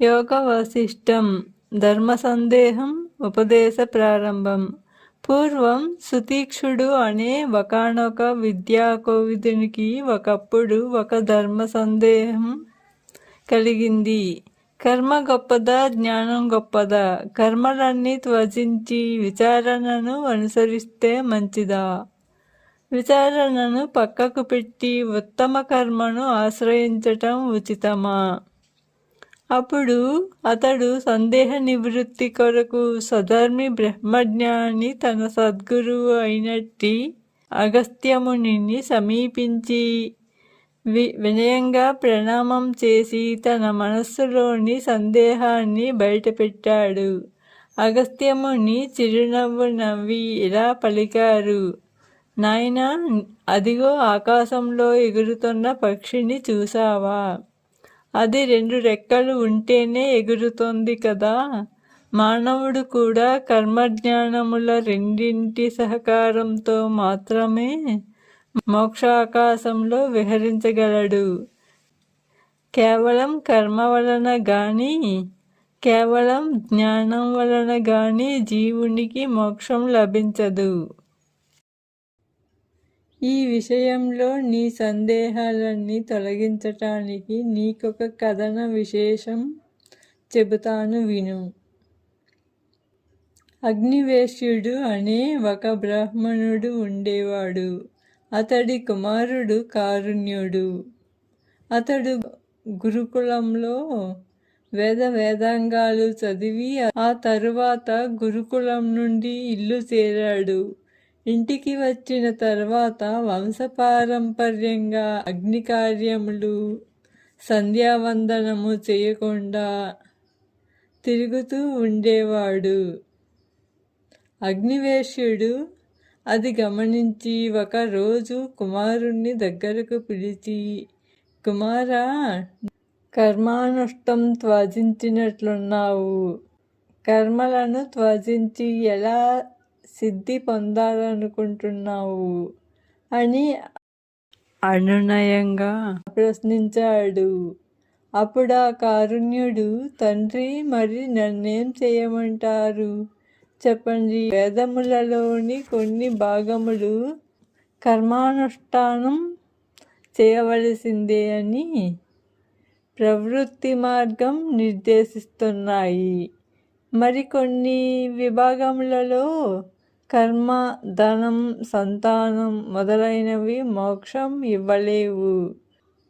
యోగ వశిష్టం ధర్మ సందేహం ఉపదేశ ప్రారంభం పూర్వం సుతీక్షుడు అనే ఒకనొక విద్యా కోవిదునికి ఒకప్పుడు ఒక ధర్మ సందేహం కలిగింది కర్మ గొప్పదా జ్ఞానం గొప్పదా కర్మలన్నీ త్వజించి విచారణను అనుసరిస్తే మంచిదా। విచారణను పక్కకు పెట్టి ఉత్తమ కర్మను ఆశ్రయించటం ఉచితమా? అప్పుడు అతడు సందేహ నివృత్తి కొరకు సధర్మి బ్రహ్మజ్ఞాని తన సద్గురువు అయినట్టి అగస్త్యమునిని సమీపించి వి వినయంగా ప్రణామం చేసి తన మనస్సులోని సందేహాన్ని బయటపెట్టాడు. అగస్త్యముని చిరునవ్వు నవ్వి ఇలా పలికారు. నాయన అదిగో ఆకాశంలో ఎగురుతున్న పక్షిని చూసావా అది రెండు రెక్కలు ఉంటేనే ఎగురుతోంది కదా. మానవుడు కూడా కర్మజ్ఞానముల రెండింటి సహకారంతో మాత్రమే మోక్షాకాశంలో విహరించగలడు. కేవలం కర్మ వలన గాని కేవలం జ్ఞానం వలన గాని జీవునికి మోక్షం లభించదు. ఈ విషయంలో నీ సందేహాలన్నీ తొలగించటానికి నీకొక కథన విశేషం చెబుతాను విను. అగ్నివేశ్యుడు అనే ఒక బ్రాహ్మణుడు ఉండేవాడు. అతడి కుమారుడు కారుణ్యుడు. అతడు గురుకులంలో వేద వేదాంగాలు చదివి ఆ తరువాత గురుకులం నుండి ఇల్లు చేరాడు. ఇంటికి వచ్చిన తర్వాత వంశపారంపర్యంగా అగ్ని కార్యములు సంధ్యావందనము చేయకుండా తిరుగుతూ ఉండేవాడు. అగ్నివేశ్యుడు అది గమనించి ఒకరోజు కుమారుణ్ణి దగ్గరకు పిలిచి కుమారా కర్మానుష్టం త్వజించినట్లున్నావు. కర్మలను త్వజించి ఎలా సిద్ధి పొందాలనుకుంటున్నావు అని అనునయంగా ప్రశ్నించాడు. అప్పుడు ఆ కారుణ్యుడు తండ్రి మరి నన్నేం చేయమంటారు? చెప్పండి. వేదములలోని కొన్ని భాగములు కర్మానుష్ఠానం చేయవలసిందే అని ప్రవృత్తి మార్గం నిర్దేశిస్తున్నాయి. మరికొన్ని విభాగములలో కర్మ ధనం సంతానం మొదలైనవి మోక్షం ఇవ్వలేవు.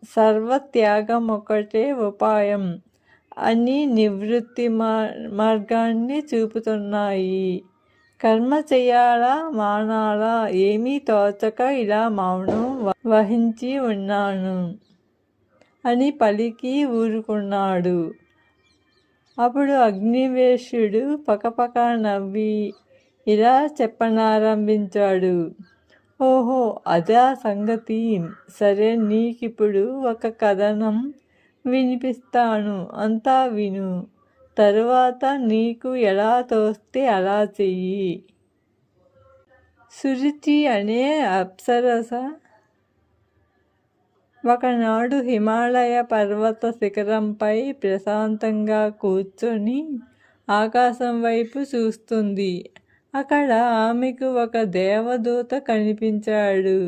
సర్వత్యాగం ఒకటే ఉపాయం. అని నివృత్తి మార్గాన్ని చూపుతున్నాయి. కర్మ చేయాలా మానాలా ఏమీ తోచక ఇలా మౌనం వహించి ఉన్నాను అని పలికి ఊరుకున్నాడు. అప్పుడు అగ్నివేశుడు పకపక నవ్వి ఇలా చెప్పనారంభించాడు. ఓహో అదా సంగతి. సరే నీకిప్పుడు ఒక కథనం వినిపిస్తాను. అంతా విను. తరువాత నీకు ఎలా తోస్తే అలా చెయ్యి. సురుచి అనే అప్సరస ఒకనాడు హిమాలయ పర్వత శిఖరంపై ప్రశాంతంగా కూర్చొని ఆకాశం వైపు చూస్తుంది. అక్కడ ఆమెకు ఒక దేవదూత కనిపించాడు.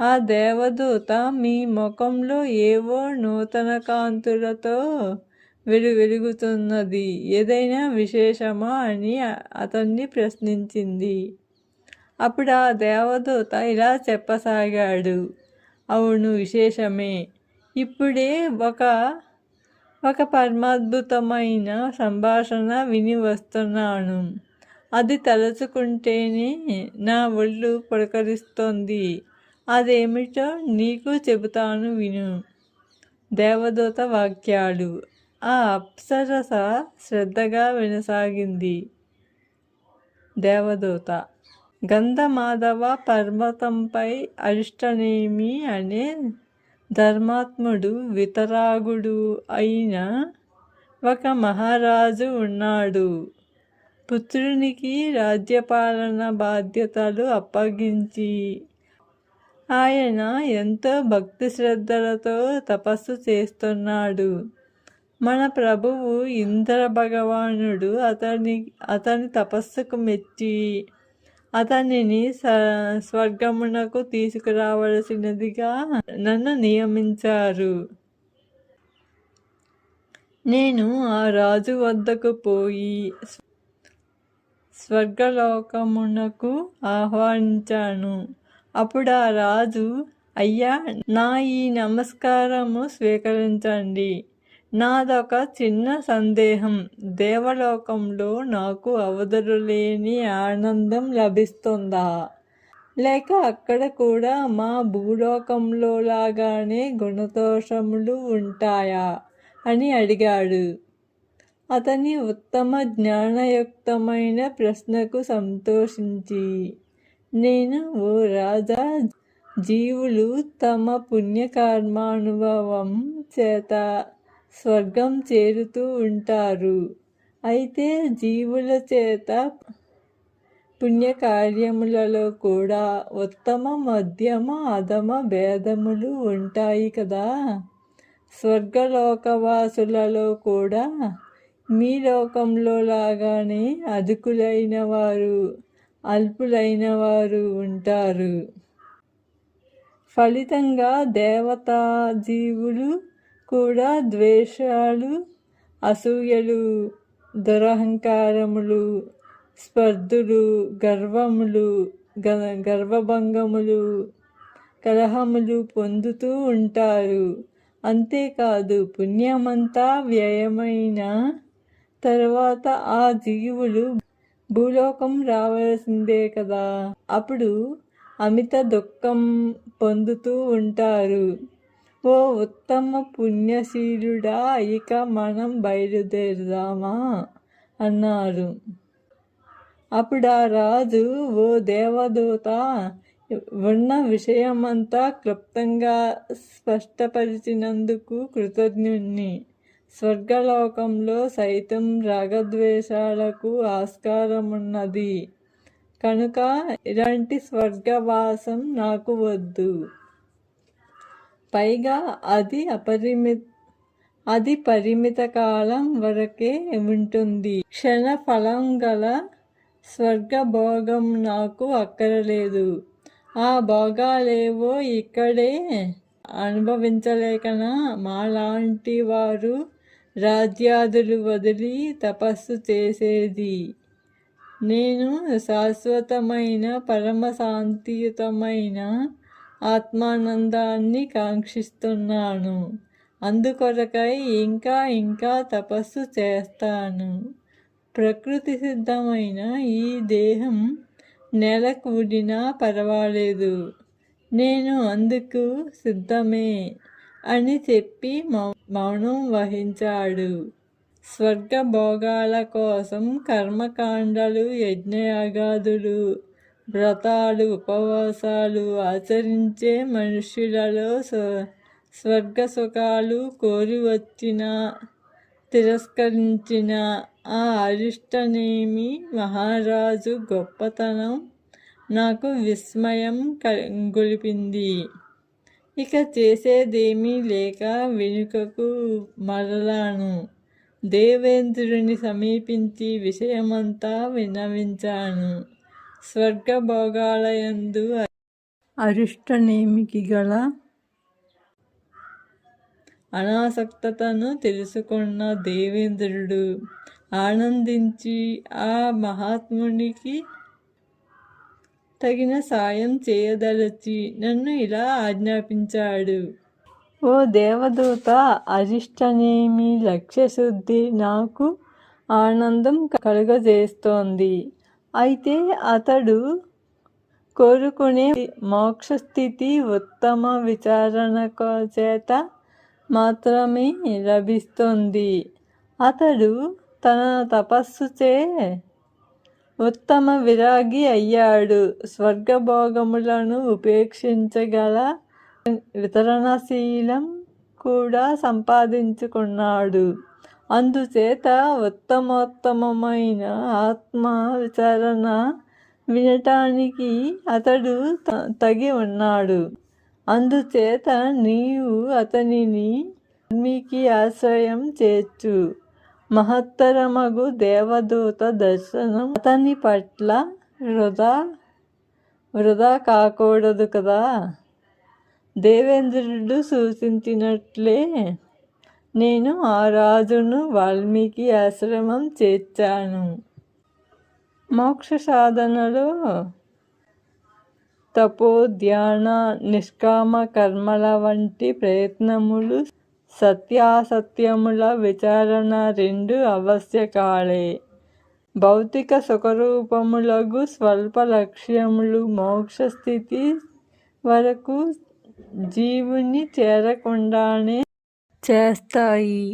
ఆ దేవదూత మీ ముఖంలో ఏవో నూతన కాంతులతో వెలు వెలుగుతున్నది ఏదైనా విశేషమా అని అతన్ని ప్రశ్నించింది. అప్పుడు ఆ దేవదూత ఇలా చెప్పసాగాడు. అవును విశేషమే. ఇప్పుడే ఒక ఒక పరమాద్భుతమైన సంభాషణ విని వస్తున్నాను. అది తలుచుకుంటేనే నా ఒళ్ళు పులకరిస్తోంది. అదేమిటో నీకు చెబుతాను విను. దేవదూత వాక్యాలు. ఆ అప్సరస శ్రద్ధగా వినసాగింది. దేవదూత. గంధమాధవ పర్వతంపై అరిష్టనేమి అనే ధర్మాత్ముడు వితరాగుడు అయిన ఒక మహారాజు ఉన్నాడు. పుత్రునికి రాజ్యపాలన బాధ్యతలు అప్పగించి ఆయన ఎంతో భక్తి శ్రద్ధలతో తపస్సు చేస్తున్నాడు. మన ప్రభువు ఇంద్ర భగవానుడు అతని అతని తపస్సుకు మెచ్చి అతనిని స్వర్గమునకు తీసుకురావలసినదిగా నన్ను నియమించారు. నేను ఆ రాజు వద్దకు పోయి స్వర్గలోకమునకు ఆహ్వానించాను. అప్పుడు ఆ రాజు అయ్యా నా ఈ నమస్కారము స్వీకరించండి. నాదొక చిన్న సందేహం. దేవలోకంలో నాకు అవధులు ఆనందం లభిస్తుందా? లేక అక్కడ కూడా మా భూలోకంలో లాగానే గుణదోషములు ఉంటాయా? అని అడిగాడు. అతని ఉత్తమ జ్ఞానయుక్తమైన ప్రశ్నకు సంతోషించి నేను ఓ రాజా జీవులు తమ పుణ్యకర్మానుభవం చేత స్వర్గం చేరుతూ ఉంటారు. అయితే జీవుల చేత పుణ్యకార్యములలో కూడా ఉత్తమ మధ్యమ అధమ భేదములు ఉంటాయి కదా. స్వర్గలోకవాసులలో కూడా మీ లోకంలో లాగానే అధికులైన వారు అల్పులైన వారు ఉంటారు. ఫలితంగా దేవతా జీవులు కూడా ద్వేషాలు అసూయలు దురహంకారములు స్పర్ధులు గర్వములు గర్వభంగములు కలహములు పొందుతూ ఉంటారు. అంతేకాదు పుణ్యమంతా వ్యయమైన తర్వాత ఆ జీవులు భూలోకం రావాల్సిందే కదా. అప్పుడు అమిత దుఃఖం పొందుతూ ఉంటారు. ఓ ఉత్తమ పుణ్యశీలుడా ఇక మనం బయలుదేరుదామా? అన్నారు. అప్పుడు ఆ రాజు ఓ దేవదూత ఉన్న విషయమంతా క్లుప్తంగా స్పష్టపరిచినందుకు కృతజ్ఞుణ్ణి. స్వర్గలోకంలో సైతం రాగద్వేషాలకు ఆస్కారమున్నది. కనుక ఇలాంటి స్వర్గవాసం నాకు వద్దు. పైగా అది అపరిమి అది పరిమిత కాలం వరకే ఉంటుంది. క్షణ ఫలం గల స్వర్గభోగం నాకు అక్కరలేదు. ఆ భోగాలేవో ఇక్కడే అనుభవించలేకనా? మాలాంటి వారు రాజ్యాదులు వదిలి తపస్సు చేసేది. నేను శాశ్వతమైన పరమశాంతియుతమైన ఆత్మానందాన్ని కాంక్షిస్తున్నాను. అందుకొరకై ఇంకా ఇంకా తపస్సు చేస్తాను. ప్రకృతి సిద్ధమైన ఈ దేహం నెల కూడినా పర్వాలేదు. నేను అందుకు సిద్ధమే. అని చెప్పి మౌనం వహించాడు. స్వర్గ భోగాల కోసం కర్మకాండలు యజ్ఞయాగాదులు వ్రతాలు ఉపవాసాలు ఆచరించే మనుష్యులలో స్వర్గ సుఖాలు కోరి వచ్చిన తిరస్కరించిన ఆ అరిష్టనేమి మహారాజు గొప్పతనం నాకు విస్మయం గొలిపింది. ఇక చేసేదేమీ లేక వెనుకకు మరలాను. దేవేంద్రుని సమీపించి విషయమంతా విన్నవించాను. స్వర్గభోగాలయందు అరిష్టనేమికి గల అనాసక్తతను తెలుసుకున్న దేవేంద్రుడు ఆనందించి ఆ మహాత్మునికి తగిన సాయం చేయదలచి నన్ను ఇలా ఆజ్ఞాపించాడు. ఓ దేవదూత అరిష్టనేమి లక్ష్యశుద్ధి నాకు ఆనందం కలుగజేస్తోంది. అయితే అతడు కోరుకునే మోక్షస్థితి ఉత్తమ విచారణ చేత మాత్రమే లభిస్తుంది. అతడు తన తపస్సుచే ఉత్తమ విరాగి అయ్యాడు. స్వర్గభోగములను ఉపేక్షించగల వితరణశీలం కూడా సంపాదించుకున్నాడు. అందుచేత ఉత్తమోత్తమైన ఆత్మ విచారణ వినటానికి అతడు తగి ఉన్నాడు. అందుచేత నీవు అతనిని మీకు ఆశ్రయం చేర్చు. మహత్తరమగు దేవదూత దర్శనం అతని పట్ల వృధా వృధా కాకూడదు కదా. దేవేంద్రుడు సూచించినట్లే నేను ఆ రాజును వాల్మీకి ఆశ్రమం చేర్చాను. మోక్ష సాధనలో తపో ధ్యాన నిష్కామ కర్మల వంటి ప్రయత్నములు సత్యాసత్యముల విచారణ రెండు ఆవశ్యకాలే భౌతిక సుఖరూపములగు స్వల్ప లక్ష్యములు మోక్ష స్థితి వరకు జీవుని చేరకుండానే చేస్తాయి.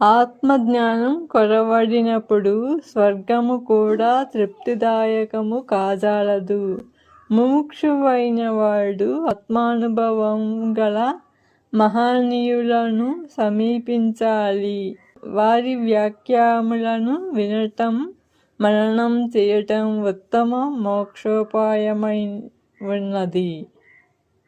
ఆత్మజ్ఞానం కొరవడినప్పుడు స్వర్గము కూడా తృప్తిదాయకము కాజాలదు. ముముక్షువైన వాడు ఆత్మానుభవం గల మహనీయులను సమీపించాలి. వారి వ్యాఖ్యాములను వినటం మననం చేయటం ఉత్తమ మోక్షోపాయమై ఉన్నది